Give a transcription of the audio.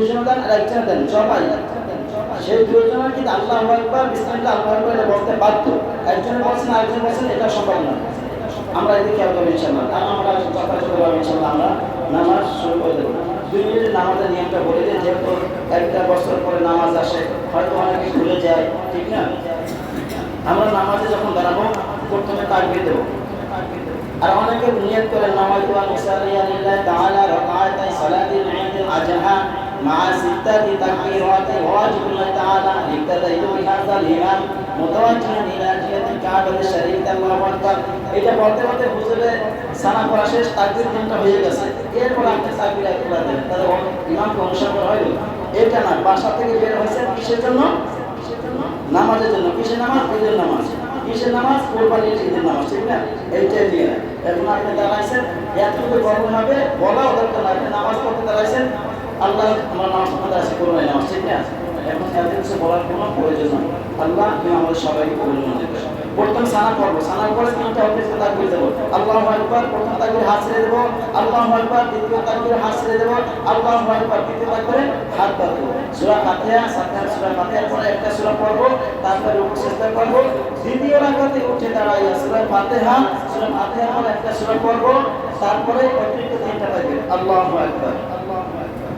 দুইজনে দেন আর একজনে দেন, সবাই সেই দুইজনের কিন্তু আল্লাহ একবার বিসমিল্লাহ আল্লাহ একবার এটা বলতে বাধ্য। একজনে বলছেন, আরেকজন বলছেন, এটা সম্ভব না। আমরা এদিকে খেয়াল করব ইনশাল্লাহ আমরা যথাযথভাবে ইনশাল্লাহ আমরা নামাজ শুরু করে দেবো। দুই মিনিটের নামাজের নিয়মটা বলে দিই যেহেতু একটা বছর পরে নামাজ আসে, হয়তো অনেকে ভুলে যায়, ঠিক না? আমরা নামাজে যখন দাঁড়াবো, প্রথমে তাকবির দেবো। আর অনেকে নিয়ত করে নামাজ ওয়া মুসাল্লিয়া লিল্লাহি তাআলা রাকাতাই সালাতিল ঈদ আজহা। مع ستة تكبيرات واجب الله تعالى اقتديت بهذا الإمام متوجها إلى جهة الكعبة الشريفة الله أكبر এটা বলতে বলতে হুজুরে সানা করা শেষ তাকবীর তিনটা হয়ে গেছে এরপর আপনি তাকবীর একবার দেন তাহলে ইমামকে অনুসরণ করা হইল এটা না বাসা থেকে বের হয়েছে কিসের জন্য নামাজের জন্য কিসের নামাজ ঈদের নামাজ কিসের নামাজ কোরবানির ঈদের নামাজ ঠিক না এইটাই দিয়ে এখন আপনি দাঁড়াইছেন এতটুকু গরম হবে বলাও দরকার আল্লাহ আমার নামাজ পড়তে দাঁড়াইছে কোরবানি নামাজ ঠিক না এখন কিছু বলার কোনো প্রয়োজন নাই। আল্লাহ তুমি আমাদের সবাইকে কবুল মনে প্রথম সানা করব সানার পরে তিনটা অফিসে তাকবির দেবো আল্লাহ একবার প্রথম তাকবির হাত ছেড়ে দেবো। আল্লাহ একবার দ্বিতীয় তাকবির হাত ছেড়ে দেবো। আল্লাহ একবার তৃতীয় তাকবিরে হাত বাঁধবো সূরা ফাতিহা, সাতটা সূরা ফাতিহার পরে একটা সূরা পড়ব, তারপরে রুকু, সিজদা করব। দ্বিতীয় রাকাতে উঠে দাঁড়াইয়া সূরা ফাতিহা, সূরা ফাতিহার পরে একটা সূরা পড়ব। তারপরে অতিরিক্ত তিনটা তাকবির আল্লাহু আকবার আল্লাহু আকবার।